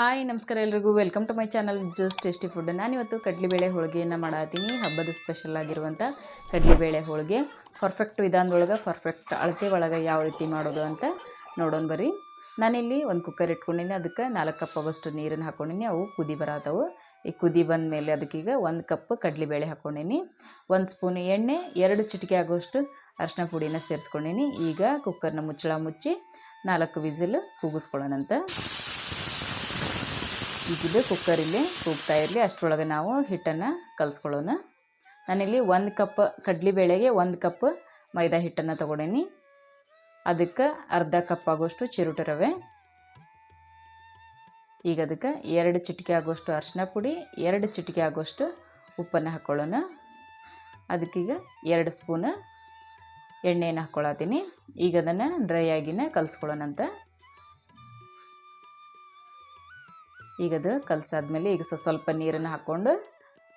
Hi, ನಮಸ್ಕಾರ ಎಲ್ರಿಗೂ. Welcome to my channel just tasty food ನಾನಿವತ್ತು ಕಡಲೆಬೇಳೆ ಹೋಳಿಗೆಯನ್ನು ಮಾಡತ್ತೀನಿ ಹಬ್ಬದ ಸ್ಪೆಷಲ್ ಆಗಿರುವಂಥ ಕಡಲೆಬೇಳೆ ಹೋಳಿಗೆ. ಪರ್ಫೆಕ್ಟ್ ವಿಧಾನದೊಳಗೆ ಪರ್ಫೆಕ್ಟ್ ಅಳತೆ ಒಳಗೆ ಯಾವ ರೀತಿ ಮಾಡೋದು ಅಂತ ನೋಡೋಣ ಬರ್ರಿ. ನಾನಿಲ್ಲಿ ಒಂದು ಕುಕ್ಕರ್ ಇಟ್ಕೊಂಡಿನಿ. ಅದಕ್ಕೆ ನಾಲ್ಕು ಕಪ್ ಅವಷ್ಟು ನೀರನ್ನು ಹಾಕೊಂಡಿನಿ. ಅವು ಕುದಿ ಬರತ್ತವು ಈ ಕುದಿ ಬಂದ ಮೇಲೆ ಅದಕ್ಕೀಗ ಒಂದು ಕಪ್ ಕಡಲೆಬೇಳೆ ಹಾಕ್ಕೊಂಡಿನಿ ಒಂದು ಸ್ಪೂನ್ ಎಣ್ಣೆ, ಎರಡು ಚಿಟಿಕೆ ಆಗೋಷ್ಟು ಅರಿಶಿನ ಪುಡಿನ ಸೇರಿಸ್ಕೊಂಡಿನಿ. ಈಗ ಕುಕ್ಕರ್ನ ಮುಚ್ಚಳ ಮುಚ್ಚಿ ನಾಲ್ಕು ವಿಸಿಲ್ ಕೂಗಿಸ್ಕೊಳ್ಳೋಣಂತ. ಈಗಿದು ಕುಕ್ಕರಲ್ಲಿ ಕೂಗ್ತಾ ಇರಲಿ. ಅಷ್ಟರೊಳಗೆ ನಾವು ಹಿಟ್ಟನ್ನು ಕಲಿಸ್ಕೊಳ್ಳೋಣ. ನಾನಿಲ್ಲಿ ಒಂದು ಕಪ್ ಕಡಲೆಬೇಳೆಗೆ ಒಂದು ಕಪ್ ಮೈದಾ ಹಿಟ್ಟನ್ನು ತೊಗೊಂಡೀನಿ. ಅದಕ್ಕೆ ಅರ್ಧ ಕಪ್ ಆಗೋಷ್ಟು ಚಿರುಟು ರವೆ. ಈಗ ಅದಕ್ಕೆ ಎರಡು ಚಿಟಿಕೆ ಆಗೋಷ್ಟು ಅರಿಶಿನ ಪುಡಿ, ಎರಡು ಚಿಟಿಕೆ ಆಗೋಷ್ಟು ಉಪ್ಪನ್ನು ಹಾಕ್ಕೊಳ್ಳೋಣ ಅದಕ್ಕೀಗ ಎರಡು ಸ್ಪೂನ್ ಎಣ್ಣೆಯನ್ನು ಹಾಕ್ಕೊಳತ್ತೀನಿ ಈಗ ಅದನ್ನು ಡ್ರೈ ಆಗಿನ ಕಲಿಸ್ಕೊಳ್ಳೋಣಂತ. ಈಗ ಅದು ಕಲಸಾದ್ಮೇಲೆ ಈಗ ಸ್ವ- ಸ್ವಲ್ಪ ನೀರನ್ನು ಹಾಕ್ಕೊಂಡು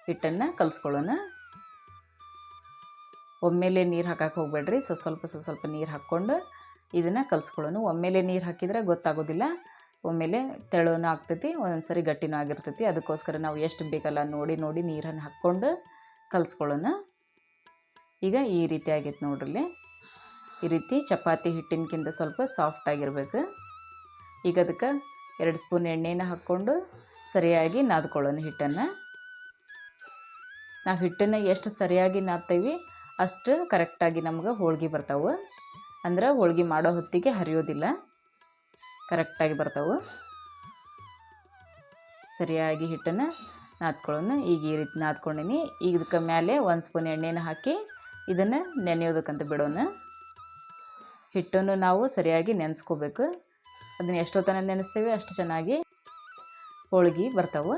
ಹಿಟ್ಟನ್ನು ಕಲಿಸ್ಕೊಳ್ಳೋಣ. ಒಮ್ಮೆಲೆ ನೀರು ಹಾಕಕ್ಕೆ ಹೋಗಬೇಡ್ರಿ. ಸೊ ಸ್ವಲ್ಪ ಸ್ವಲ್ಪ ಸ್ವಲ್ಪ ನೀರು ಹಾಕ್ಕೊಂಡು ಇದನ್ನು ಕಲಿಸ್ಕೊಳ್ಳೋಣ. ಒಮ್ಮೆಲೆ ನೀರು ಹಾಕಿದ್ರೆ ಗೊತ್ತಾಗೋದಿಲ್ಲ. ಒಮ್ಮೆಲೆ ತೆಳೋನು ಆಗ್ತೈತಿ ಒಂದೊಂದು ಸರಿ ಗಟ್ಟಿನೂ ಆಗಿರ್ತೈತಿ. ಅದಕ್ಕೋಸ್ಕರ ನಾವು ಎಷ್ಟು ಬೇಕಲ್ಲ ನೋಡಿ ನೋಡಿ ನೀರನ್ನು ಹಾಕ್ಕೊಂಡು ಕಲಿಸ್ಕೊಳ್ಳೋಣ. ಈಗ ಈ ರೀತಿ ಆಗೈತೆ ನೋಡ್ರಲ್ಲಿ. ಈ ರೀತಿ ಚಪಾತಿ ಹಿಟ್ಟಿನಕ್ಕಿಂತ ಸ್ವಲ್ಪ ಸಾಫ್ಟ್ ಆಗಿರಬೇಕು. ಈಗ ಅದಕ್ಕೆ ಎರಡು ಸ್ಪೂನ್ ಎಣ್ಣೆನ ಹಾಕ್ಕೊಂಡು ಸರಿಯಾಗಿ ನಾದ್ಕೊಳ್ಳೋಣ ಹಿಟ್ಟನ್ನು. ನಾವು ಹಿಟ್ಟನ್ನು ಎಷ್ಟು ಸರಿಯಾಗಿ ನಾದ್ತೀವಿ ಅಷ್ಟು ಕರೆಕ್ಟಾಗಿ ನಮ್ಗೆ ಹೋಳ್ಗೆ ಬರ್ತಾವೆ. ಅಂದ್ರೆ ಹೋಳ್ಗೆ ಮಾಡೋ ಹೊತ್ತಿಗೆ ಹರಿಯೋದಿಲ್ಲ. ಕರೆಕ್ಟಾಗಿ ಬರ್ತಾವೆ. ಸರಿಯಾಗಿ ಹಿಟ್ಟನ್ನು ನಾದ್ಕೊಳ್ಳೋಣ. ಈಗ ಈ ರೀತಿ ನಾದ್ಕೊಂಡೀನಿ. ಈಗ ಇದಕ್ಕೆ ಮೇಲೆ ಒಂದು ಸ್ಪೂನ್ ಎಣ್ಣೆನ ಹಾಕಿ ಇದನ್ನು ನೆನೆಯೋದಕ್ಕಂತ ಬಿಡೋಣ. ಹಿಟ್ಟನ್ನು ನಾವು ಸರಿಯಾಗಿ ನೆನೆಸ್ಕೋಬೇಕು. ಅದನ್ನು ಎಷ್ಟೊತ್ತನ ನೆನೆಸ್ತೇವೆ ಅಷ್ಟು ಚೆನ್ನಾಗಿ ಹೋಳ್ಗೆ ಬರ್ತಾವೆ.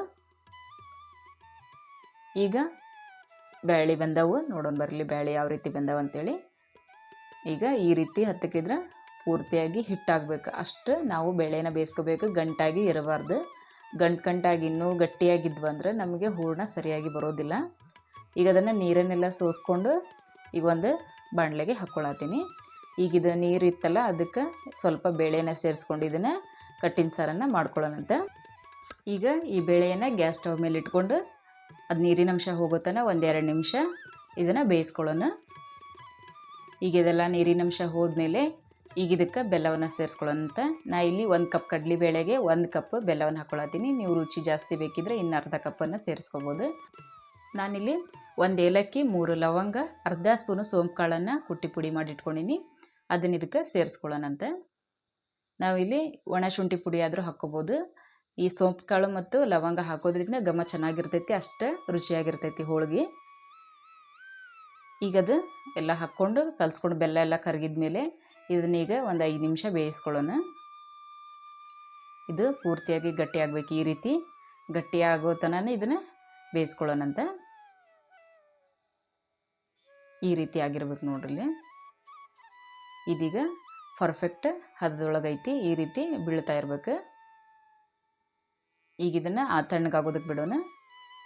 ಈಗ ಬ್ಯಾಳಿ ಬಂದವು. ನೋಡೋಣ ಬರಲಿ ಬ್ಯಾಳಿ ಯಾವ ರೀತಿ ಬಂದವು ಅಂತೇಳಿ. ಈಗ ಈ ರೀತಿ ಹತ್ತಕ್ಕಿದ್ರೆ ಪೂರ್ತಿಯಾಗಿ ಹಿಟ್ಟಾಗಬೇಕು. ಅಷ್ಟು ನಾವು ಬೇಳೆನ ಬೇಯಿಸ್ಕೋಬೇಕು. ಗಂಟಾಗಿ ಇರಬಾರ್ದು. ಗಂಟು ಗಂಟಾಗಿ ಇನ್ನೂ ಗಟ್ಟಿಯಾಗಿದ್ವು ಅಂದ್ರೆ ನಮಗೆ ಹೂರ್ಣ ಸರಿಯಾಗಿ ಬರೋದಿಲ್ಲ. ಈಗ ಅದನ್ನು ನೀರನ್ನೆಲ್ಲ ಸೋಸ್ಕೊಂಡು ಈಗ ಒಂದು ಬಾಣಲೆಗೆ ಹಾಕ್ಕೊಳತ್ತೀನಿ ಈಗ ನೀರು ಇತ್ತಲ್ಲ, ಅದಕ್ಕೆ ಸ್ವಲ್ಪ ಬೇಳೆನ ಸೇರಿಸ್ಕೊಂಡು ಇದನ್ನು ಕಟ್ಟಿನ ಸಾರನ್ನು ಮಾಡ್ಕೊಳ್ಳೋಣಂತ ಈಗ ಈ ಬೇಳೆಯನ್ನು ಗ್ಯಾಸ್ ಸ್ಟವ್ ಮೇಲೆ ಇಟ್ಕೊಂಡು ಅದು ನೀರಿನ ಅಂಶ ಹೋಗೋತನ ಒಂದೆರಡು ನಿಮಿಷ ಇದನ್ನು ಬೇಯಿಸ್ಕೊಳ್ಳೋಣ. ಈಗ ಇದೆಲ್ಲ ನೀರಿನ ಅಂಶ ಹೋದ್ಮೇಲೆ ಈಗ ಇದಕ್ಕೆ ಬೆಲ್ಲವನ್ನು ಸೇರಿಸ್ಕೊಳ್ಳೋಣಂತ ನಾ ಇಲ್ಲಿ ಒಂದು ಕಪ್ ಕಡ್ಲಿ ಬೇಳೆಗೆ ಒಂದು ಕಪ್ ಬೆಲ್ಲವನ್ನು ಹಾಕ್ಕೊಳತ್ತೀನಿ ನೀವು ರುಚಿ ಜಾಸ್ತಿ ಬೇಕಿದ್ರೆ ಇನ್ನು ಅರ್ಧ ಕಪ್ಪನ್ನು ಸೇರಿಸ್ಕೋಬೋದು. ನಾನಿಲ್ಲಿ ಒಂದು ಏಲಕ್ಕಿ ಮೂರು ಲವಂಗ, ಅರ್ಧ ಸ್ಪೂನು ಸೋಂಪು ಕಾಳನ್ನು ಕುಟ್ಟಿ ಪುಡಿ ಮಾಡಿ ಇಟ್ಕೊಂಡಿನಿ. ಅದನ್ನ ಇದಕ್ಕೆ ಸೇರಿಸ್ಕೊಳ್ಳೋಣಂತೆ. ನಾವಿಲ್ಲಿ ಒಣ ಶುಂಠಿ ಪುಡಿ ಆದರೂ ಹಾಕ್ಕೋಬೋದು. ಈ ಸೋಂಪು ಕಾಳು ಮತ್ತು ಲವಂಗ ಹಾಕೋದ್ರಿಂದ ಘಮ ಚೆನ್ನಾಗಿರ್ತೈತಿ, ಅಷ್ಟು ರುಚಿಯಾಗಿರ್ತೈತಿ ಹೋಳಿಗೆ. ಈಗ ಅದು ಎಲ್ಲ ಹಾಕ್ಕೊಂಡು ಕಲ್ಸ್ಕೊಂಡು ಬೆಲ್ಲ ಎಲ್ಲ ಕರಗಿದ ಮೇಲೆ ಇದನ್ನೀಗ ಒಂದು ಐದು ನಿಮಿಷ ಬೇಯಿಸ್ಕೊಳ್ಳೋಣ. ಇದು ಪೂರ್ತಿಯಾಗಿ ಗಟ್ಟಿಯಾಗಬೇಕು ಈ ರೀತಿ. ಗಟ್ಟಿಯಾಗೋ ತನ ಇದನ್ನು ಬೇಯಿಸ್ಕೊಳ್ಳೋಣಂತ. ಈ ರೀತಿ ಆಗಿರ್ಬೇಕು ನೋಡ್ರಿ ಇದೀಗ ಪರ್ಫೆಕ್ಟ್ ಹದದೊಳಗೈತಿ, ಈ ರೀತಿ ಬೀಳ್ತಾ ಇರ್ಬೇಕು. ಈಗ ಇದನ್ನು ಆ ತಣ್ಣಗಾಗೋದಕ್ಕೆ ಬಿಡೋಣ.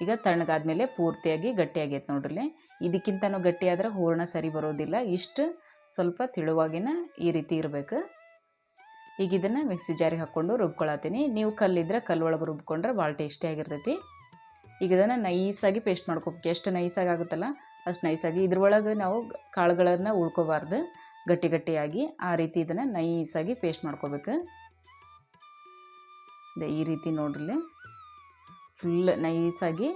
ಈಗ ತಣ್ಣಗಾದ್ಮೇಲೆ ಪೂರ್ತಿಯಾಗಿ ಗಟ್ಟಿಯಾಗೈತೆ ನೋಡ್ರಿ ಇದಕ್ಕಿಂತನೂ ಗಟ್ಟಿ ಆದ್ರೆ ಹೂರಣ ಸರಿ ಬರೋದಿಲ್ಲ. ಇಷ್ಟು ಸ್ವಲ್ಪ ತಿಳುವಾಗಿನ ಈ ರೀತಿ ಇರಬೇಕು. ಈಗ ಇದನ್ನು ಮಿಕ್ಸಿ ಜಾರಿಗೆ ಹಾಕ್ಕೊಂಡು ರುಬ್ಕೊಳತ್ತೀನಿ. ನೀವು ಕಲ್ಲಿದ್ರೆ ಕಲ್ಲೊಳಗೆ ರುಬ್ಕೊಂಡ್ರೆ ಭಾಳ ಟೇಸ್ಟಿಯಾಗಿರ್ತೈತಿ ಈಗ ಇದನ್ನು ನೈಸಾಗಿ ಪೇಸ್ಟ್ ಮಾಡ್ಕೋಬೇಕು. ಎಷ್ಟು ನೈಸಾಗಿ ಆಗುತ್ತಲ್ಲ ಅಷ್ಟು ನೈಸಾಗಿ ಇದ್ರೊಳಗೆ ನಾವು ಕಾಳುಗಳನ್ನು ಉಳ್ಕೋಬಾರ್ದು. ಗಟ್ಟಿ ಗಟ್ಟಿಯಾಗಿ ಆ ರೀತಿ ಇದನ್ನು ನೈಸಾಗಿ ಪೇಸ್ಟ್ ಮಾಡ್ಕೋಬೇಕು. ಈ ರೀತಿ ನೋಡ್ರಿ ಫುಲ್ ನೈಸಾಗಿ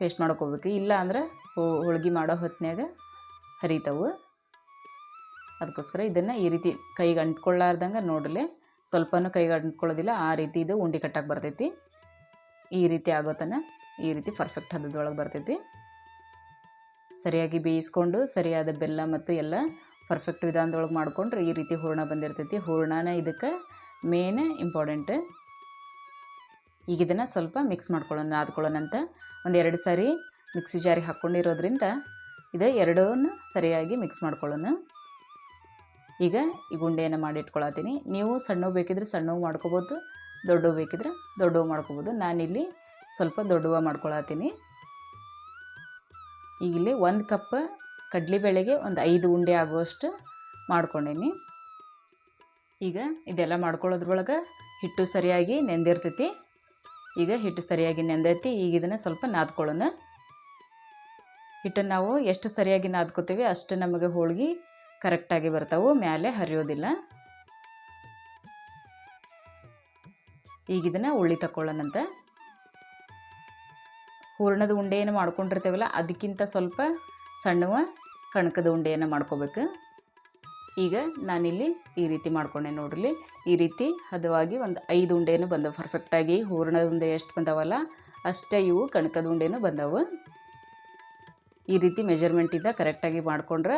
ಪೇಸ್ಟ್ ಮಾಡ್ಕೋಬೇಕು. ಇಲ್ಲ ಅಂದ್ರೆ ಹೋಳ್ಗೆ ಮಾಡೋ ಹೊತ್ತಿನಾಗ ಹರಿತಾವು. ಅದಕ್ಕೋಸ್ಕರ ಇದನ್ನು ಈ ರೀತಿ ಕೈಗೆ ಅಂಟ್ಕೊಳ್ಳಾರ್ದಂಗೆ ನೋಡ್ರಿ ಸ್ವಲ್ಪನೂ ಕೈಗೆ ಅಂಟ್ಕೊಳ್ಳೋದಿಲ್ಲ, ಆ ರೀತಿ ಇದು ಉಂಡೆ ಕಟ್ಟಕ್ಕೆ ಬರ್ತೈತಿ. ಈ ರೀತಿ ಆಗೋತನ ಈ ರೀತಿ ಪರ್ಫೆಕ್ಟ್ ಹದದೊಳಗೆ ಬರ್ತೈತಿ. ಸರಿಯಾಗಿ ಬೇಯಿಸ್ಕೊಂಡು ಸರಿಯಾದ ಬೆಲ್ಲ ಮತ್ತು ಎಲ್ಲ ಪರ್ಫೆಕ್ಟ್ ವಿಧಾನದೊಳಗೆ ಮಾಡ್ಕೊಂಡ್ರೆ ಈ ರೀತಿ ಹೂರ್ಣ ಬಂದಿರ್ತೈತಿ. ಹೂರ್ಣನ ಇದಕ್ಕೆ ಮೇನ್ ಇಂಪಾರ್ಟೆಂಟ್ ಈಗ ಇದನ್ನು ಸ್ವಲ್ಪ ಮಿಕ್ಸ್ ಮಾಡ್ಕೊಳ್ಳೋಣ ನಾದ್ಕೊಳ್ಳೋಣಂತ ಒಂದು ಎರಡು ಸಾರಿ ಮಿಕ್ಸಿ ಜಾರಿಗೆ ಹಾಕ್ಕೊಂಡಿರೋದ್ರಿಂದ ಇದು ಎರಡೂ ಸರಿಯಾಗಿ ಮಿಕ್ಸ್ ಮಾಡ್ಕೊಳ್ಳೋಣ. ಈಗ ಈ ಗುಂಡೆಯನ್ನು ಮಾಡಿ ಇಟ್ಕೊಳತ್ತೀನಿ. ನೀವು ಸಣ್ಣವು ಬೇಕಿದ್ರೆ ಸಣ್ಣವು ಮಾಡ್ಕೋಬೋದು, ದೊಡ್ಡವು ಬೇಕಿದ್ರೆ ದೊಡ್ಡವು ಮಾಡ್ಕೋಬೋದು. ನಾನಿಲ್ಲಿ ಸ್ವಲ್ಪ ದೊಡ್ಡವ ಮಾಡ್ಕೊಳತ್ತೀನಿ. ಈಗ ಇಲ್ಲಿ ಒಂದು ಕಪ್ ಕಡಲೆಬೇಳೆಗೆ ಒಂದು ಐದು ಉಂಡೆ ಆಗುವಷ್ಟು ಮಾಡ್ಕೊಂಡೀನಿ. ಈಗ ಇದೆಲ್ಲ ಮಾಡ್ಕೊಳ್ಳೋದ್ರೊಳಗೆ ಹಿಟ್ಟು ಸರಿಯಾಗಿ ನೆಂದಿರ್ತೈತಿ. ಈಗ ಹಿಟ್ಟು ಸರಿಯಾಗಿ ನೆಂದೈತಿ, ಈಗ ಇದನ್ನು ಸ್ವಲ್ಪ ನಾದ್ಕೊಳ್ಳೋಣ. ಹಿಟ್ಟನ್ನು ನಾವು ಎಷ್ಟು ಸರಿಯಾಗಿ ನಾದ್ಕೋತೀವಿ ಅಷ್ಟು ನಮಗೆ ಹೋಳ್ಗೆ ಕರೆಕ್ಟಾಗಿ ಬರ್ತಾವೆ ಮೇಲೆ ಹರಿಯೋದಿಲ್ಲ. ಈಗ ಇದನ್ನು ಉಳ್ಳಿ ತಗೊಳ್ಳೋಣಂತ ಹೂರಣದ ಉಂಡೆಯನ್ನು ಮಾಡ್ಕೊಂಡಿರ್ತೇವಲ್ಲ, ಅದಕ್ಕಿಂತ ಸ್ವಲ್ಪ ಸಣ್ಣವ ಕಣಕದ ಉಂಡೆಯನ್ನು ಮಾಡ್ಕೋಬೇಕು. ಈಗ ನಾನಿಲ್ಲಿ ಈ ರೀತಿ ಮಾಡ್ಕೊಂಡೆ ನೋಡ್ರಿ. ಈ ರೀತಿ ಹದವಾಗಿ ಒಂದು ಐದು ಉಂಡೆನೂ ಬಂದವು. ಪರ್ಫೆಕ್ಟಾಗಿ ಹೂರಣದ ಉಂಡೆ ಎಷ್ಟು ಬಂದವಲ್ಲ, ಅಷ್ಟೇ ಇವು ಕಣಕದ ಉಂಡೆನೂ ಬಂದವು. ಈ ರೀತಿ ಮೆಜರ್ಮೆಂಟಿಂದ ಕರೆಕ್ಟಾಗಿ ಮಾಡ್ಕೊಂಡ್ರೆ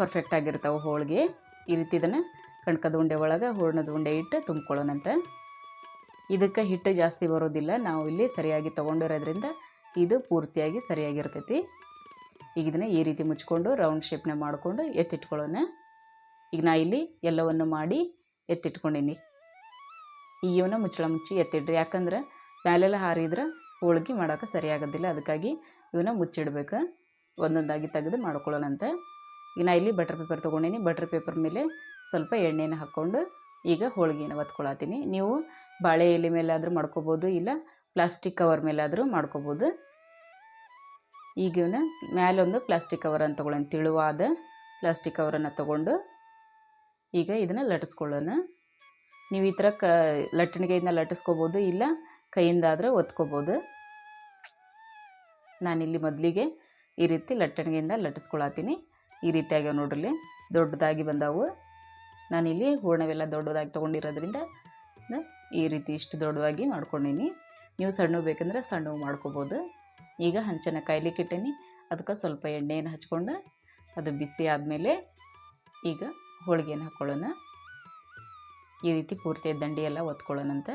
ಪರ್ಫೆಕ್ಟ್ ಆಗಿರ್ತಾವೆ ಹೋಳಿಗೆ. ಈ ರೀತಿ ಇದನ್ನು ಕಣಕದ ಉಂಡೆ ಒಳಗೆ ಹೂರಣದ ಉಂಡೆ ಇಟ್ಟು ತುಂಬ್ಕೊಳ್ಳೋಣಂತೆ. ಇದಕ್ಕೆ ಹಿಟ್ಟು ಜಾಸ್ತಿ ಬರೋದಿಲ್ಲ. ನಾವು ಇಲ್ಲಿ ಸರಿಯಾಗಿ ತೊಗೊಂಡಿರೋದ್ರಿಂದ ಇದು ಪೂರ್ತಿಯಾಗಿ ಸರಿಯಾಗಿರ್ತೈತಿ. ಈಗ ಇದನ್ನು ಈ ರೀತಿ ಮುಚ್ಕೊಂಡು ರೌಂಡ್ ಶೇಪ್ನ ಮಾಡಿಕೊಂಡು ಎತ್ತಿಟ್ಕೊಳ್ಳೋಣ. ಈಗ ನಾ ಇಲ್ಲಿ ಎಲ್ಲವನ್ನು ಮಾಡಿ ಎತ್ತಿಟ್ಕೊಂಡಿನಿ. ಇವನ್ನ ಮುಚ್ಚಳ ಮುಚ್ಚಿ ಎತ್ತಿಡ್ರಿ. ಯಾಕಂದ್ರೆ ಮ್ಯಾಲೆಲ್ಲ ಹಾರಿದ್ರೆ ಹೋಳ್ಗೆ ಮಾಡೋಕೆ ಸರಿಯಾಗೋದಿಲ್ಲ. ಅದಕ್ಕಾಗಿ ಇವನ್ನ ಮುಚ್ಚಿಡ್ಬೇಕು. ಒಂದೊಂದಾಗಿ ತೆಗೆದು ಮಾಡ್ಕೊಳ್ಳೋಣಂತೆ ಈಗ ನಾ ಇಲ್ಲಿ ಬಟರ್ ಪೇಪರ್ ತೊಗೊಂಡೀನಿ. ಬಟರ್ ಪೇಪರ್ ಮೇಲೆ ಸ್ವಲ್ಪ ಎಣ್ಣೆನ ಹಾಕ್ಕೊಂಡು ಈಗ ಹೋಳಿಗೆನ ಒತ್ಕೊಳತ್ತೀನಿ ನೀವು ಬಾಳೆ ಎಲೆ ಮೇಲೆ ಆದರೂ ಮಾಡ್ಕೋಬೋದು ಇಲ್ಲ ಪ್ಲಾಸ್ಟಿಕ್ ಕವರ್ ಮೇಲಾದರೂ ಮಾಡ್ಕೋಬೋದು. ಈಗ ಇವನ್ನ ಮ್ಯಾಲೊಂದು ಪ್ಲಾಸ್ಟಿಕ್ ಕವರನ್ನು ತೊಗೊಳ್ಳೋಣ. ತಿಳುವಾದ ಪ್ಲಾಸ್ಟಿಕ್ ಕವರನ್ನು ತೊಗೊಂಡು ಈಗ ಇದನ್ನು ಲಟ್ಟಿಸ್ಕೊಳ್ಳೋಣ ನೀವು ಈ ಥರ ಕ ಲಟ್ಟಣಿಗೆಯಿಂದ ಲಟ್ಟಿಸ್ಕೋಬೋದು, ಇಲ್ಲ ಕೈಯಿಂದಾದರೆ ಒತ್ಕೋಬೋದು. ನಾನಿಲ್ಲಿ ಮೊದಲಿಗೆ ಈ ರೀತಿ ಲಟ್ಟಣಿಗೆಯಿಂದ ಲಟ್ಟಿಸ್ಕೊಳತ್ತೀನಿ. ಈ ರೀತಿಯಾಗಿ ನೋಡ್ರಿ, ದೊಡ್ಡದಾಗಿ ಬಂದವು. ನಾನಿಲ್ಲಿ ಹೂರ್ಣವೆಲ್ಲ ದೊಡ್ಡದಾಗಿ ತೊಗೊಂಡಿರೋದ್ರಿಂದ ಈ ರೀತಿ ಇಷ್ಟು ದೊಡ್ಡದಾಗಿ ಮಾಡ್ಕೊಂಡೀನಿ. ನೀವು ಸಣ್ಣ ಬೇಕಂದ್ರೆ ಸಣ್ಣ ಮಾಡ್ಕೋಬೋದು. ಈಗ ಹಂಚನ ಕಾಯ್ಲಿಕ್ಕೆ ಇಟ್ಟೀನಿ. ಅದಕ್ಕೆ ಸ್ವಲ್ಪ ಎಣ್ಣೆಯನ್ನು ಹಚ್ಕೊಂಡು ಅದು ಬಿಸಿ ಆದಮೇಲೆ ಈಗ ಹೋಳಿಗೆನ ಹಾಕ್ಕೊಳ್ಳೋಣ ಈ ರೀತಿ ಪೂರ್ತಿ ದಂಡಿ ಒತ್ಕೊಳ್ಳೋಣಂತೆ.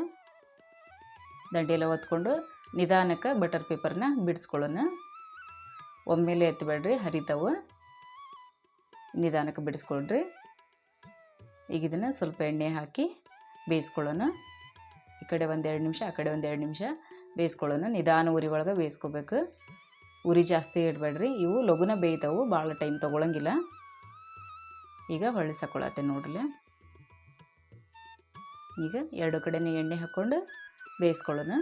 ದಂಡೆಯೆಲ್ಲ ಒತ್ಕೊಂಡು ನಿಧಾನಕ್ಕೆ ಬಟರ್ ಪೇಪರ್ನ ಬಿಡಿಸ್ಕೊಳ್ಳೋಣ. ಒಮ್ಮೆಲೆ ಎತ್ತಬೇಡ್ರಿ ಹರಿತಾವು. ನಿಧಾನಕ್ಕೆ ಬಿಡಿಸ್ಕೊಳ್ರಿ. ಈಗ ಇದನ್ನು ಸ್ವಲ್ಪ ಎಣ್ಣೆ ಹಾಕಿ ಬೇಯಿಸ್ಕೊಳ್ಳೋಣ. ಕಡೆ ಒಂದೆರಡು ನಿಮಿಷ, ಆ ಕಡೆ ಒಂದೆರಡು ನಿಮಿಷ ಬೇಯಿಸ್ಕೊಳ್ಳೋಣ. ನಿಧಾನ ಉರಿ ಒಳಗೆ ಬೇಯಿಸ್ಕೋಬೇಕು. ಉರಿ ಜಾಸ್ತಿ ಇಡಬೇಡ್ರಿ. ಇವು ಲಘುನ ಬೇಯ್ತಾವು ಭಾಳ ಟೈಮ್ ತೊಗೊಳಂಗಿಲ್ಲ. ಈಗ ಹೊಳ್ಳಿಸಕೊಳತ್ತೆ ನೋಡ್ರಿ. ಈಗ ಎರಡು ಕಡೆನೇ ಎಣ್ಣೆ ಹಾಕ್ಕೊಂಡು ಬೇಯಿಸ್ಕೊಳ್ಳೋಣ.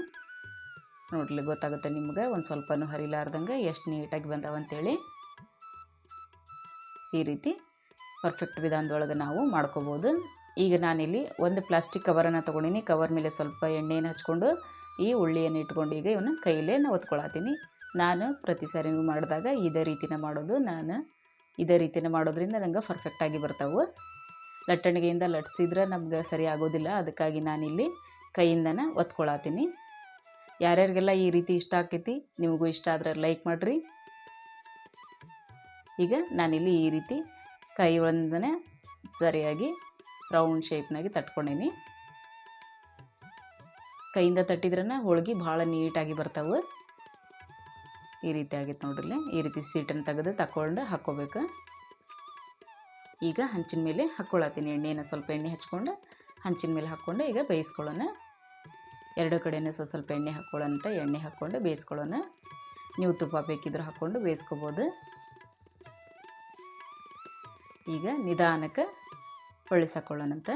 ನೋಡ್ಲಿ ಗೊತ್ತಾಗುತ್ತೆ ನಿಮ್ಗೆ. ಒಂದು ಸ್ವಲ್ಪನೂ ಹರಿಲಾರ್ದಂಗೆ ಎಷ್ಟು ನೀಟಾಗಿ ಬಂದಾವಂತೇಳಿ. ಈ ರೀತಿ ಪರ್ಫೆಕ್ಟ್ ವಿಧಾನದೊಳಗೆ ನಾವು ಮಾಡ್ಕೋಬೋದು. ಈಗ ನಾನಿಲ್ಲಿ ಒಂದು ಪ್ಲಾಸ್ಟಿಕ್ ಕವರನ್ನು ತೊಗೊಂಡಿನಿ. ಕವರ್ ಮೇಲೆ ಸ್ವಲ್ಪ ಎಣ್ಣೆಯನ್ನು ಹಚ್ಕೊಂಡು, ಈ ಉಳ್ಳಿಯನ್ನು ಇಟ್ಕೊಂಡು ಈಗ ಇವನ್ನ ಕೈಲೇ ನಾ ಒತ್ಕೊಳತ್ತೀನಿ ನಾನು ಪ್ರತಿ ಸಾರಿ ಮಾಡಿದಾಗ ಇದೇ ರೀತಿನ ಮಾಡೋದು. ನಾನು ಇದೇ ರೀತಿನ ಮಾಡೋದ್ರಿಂದ ನಂಗೆ ಪರ್ಫೆಕ್ಟಾಗಿ ಬರ್ತಾವೆ. ಲಟ್ಟಣಿಗೆಯಿಂದ ಲಟ್ಸಿದ್ರೆ ನಮ್ಗೆ ಸರಿ ಆಗೋದಿಲ್ಲ. ಅದಕ್ಕಾಗಿ ನಾನಿಲ್ಲಿ ಕೈಯಿಂದನೇ ಒತ್ಕೊಳತ್ತೀನಿ ಯಾರ್ಯಾರಿಗೆಲ್ಲ ಈ ರೀತಿ ಇಷ್ಟ ಆಕೈತಿ, ನಿಮಗೂ ಇಷ್ಟ ಆದರೆ ಲೈಕ್ ಮಾಡಿರಿ. ಈಗ ನಾನಿಲ್ಲಿ ಈ ರೀತಿ ಕೈ ಒಂದನೇ ಸರಿಯಾಗಿ ರೌಂಡ್ ಶೇಪ್ನಾಗಿ ತಟ್ಕೊಂಡೀನಿ. ಕೈಯಿಂದ ತಟ್ಟಿದ್ರನ ಹೋಳಿಗೆ ಭಾಳ ನೀಟಾಗಿ ಬರ್ತಾವೆ. ಈ ರೀತಿ ಆಗಿತ್ತು ನೋಡ್ರಿ ಈ ರೀತಿ ಸೀಟನ್ನು ತೆಗೆದು ತಗೊಂಡು ಹಾಕ್ಕೋಬೇಕು. ಈಗ ಹಂಚಿನ ಮೇಲೆ ಹಾಕ್ಕೊಳತ್ತೀನಿ. ಎಣ್ಣೆನ ಸ್ವಲ್ಪ ಎಣ್ಣೆ ಹಚ್ಕೊಂಡು ಹಂಚಿನ ಮೇಲೆ ಹಾಕ್ಕೊಂಡು ಈಗ ಬೇಯಿಸ್ಕೊಳ್ಳೋಣ. ಎರಡು ಕಡೆಯೂ ಸ್ವಲ್ಪ ಸ್ವಲ್ಪ ಎಣ್ಣೆ ಹಾಕ್ಕೊಳ್ಳೋಂತ ಎಣ್ಣೆ ಹಾಕ್ಕೊಂಡು ಬೇಯಿಸ್ಕೊಳ್ಳೋಣ. ನೀವು ತುಪ್ಪ ಬೇಕಿದ್ರೆ ಹಾಕ್ಕೊಂಡು ಬೇಯಿಸ್ಕೊಬೋದು. ಈಗ ನಿಧಾನಕ್ಕೆ ಹೊಳಿಸಾಕೊಳ್ಳೋಣಂತ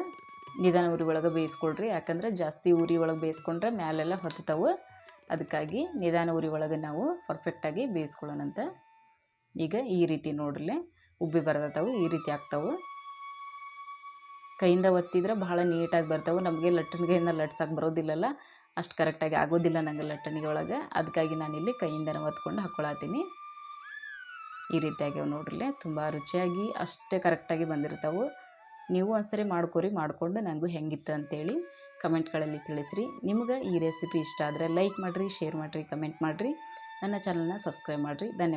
ನಿಧಾನ ಉರಿ ಒಳಗೆ ಬೇಯಿಸ್ಕೊಳ್ರಿ. ಯಾಕಂದ್ರೆ ಜಾಸ್ತಿ ಉರಿ ಒಳಗೆ ಬೇಯಿಸ್ಕೊಂಡ್ರೆ ಮ್ಯಾಲೆಲ್ಲ ಹೊತ್ತವು ಅದಕ್ಕಾಗಿ ನಿಧಾನ ಉರಿ ಒಳಗೆ ನಾವು ಪರ್ಫೆಕ್ಟಾಗಿ ಬೇಯಿಸ್ಕೊಳ್ಳೋಣಂತ. ಈಗ ಈ ರೀತಿ ನೋಡ್ರಿ ಉಬ್ಬಿ ಬರ್ದತ್ತವು ಈ ರೀತಿ ಆಗ್ತಾವೆ. ಕೈಯಿಂದ ಒತ್ತಿದ್ರೆ ಭಾಳ ನೀಟಾಗಿ ಬರ್ತಾವೆ. ನಮಗೆ ಲಟ್ಟಣಿಗೆಯಿಂದ ಲಟ್ಸಕ್ಕೆ ಬರೋದಿಲ್ಲಲ್ಲ, ಅಷ್ಟು ಕರೆಕ್ಟಾಗಿ ಆಗೋದಿಲ್ಲ ನನಗೆ ಲಟ್ಟಣಿಗೆ ಒಳಗೆ. ಅದಕ್ಕಾಗಿ ನಾನಿಲ್ಲಿ ಕೈಯಿಂದ ಒತ್ಕೊಂಡು ಹಾಕ್ಕೊಳತ್ತೀನಿ. ಈ ರೀತಿಯಾಗಿ ನೋಡ್ರಿ ತುಂಬ ರುಚಿಯಾಗಿ ಅಷ್ಟೇ ಕರೆಕ್ಟಾಗಿ ಬಂದಿರ್ತಾವೆ. ನೀವು ಒಂದ್ಸರಿ ಮಾಡ್ಕೊರಿ, ಮಾಡಿಕೊಂಡು ನನಗೂ ಹೆಂಗಿತ್ತು ಅಂತೇಳಿ ಕಮೆಂಟ್ಗಳಲ್ಲಿ ತಿಳಿಸ್ರಿ. ನಿಮ್ಗೆ ಈ ರೆಸಿಪಿ ಇಷ್ಟ ಆದರೆ ಲೈಕ್ ಮಾಡಿರಿ, ಶೇರ್ ಮಾಡಿರಿ, ಕಮೆಂಟ್ ಮಾಡಿರಿ. ನನ್ನ ಚಾನಲ್ನ ಸಬ್ಸ್ಕ್ರೈಬ್ ಮಾಡಿರಿ. ಧನ್ಯವಾದ.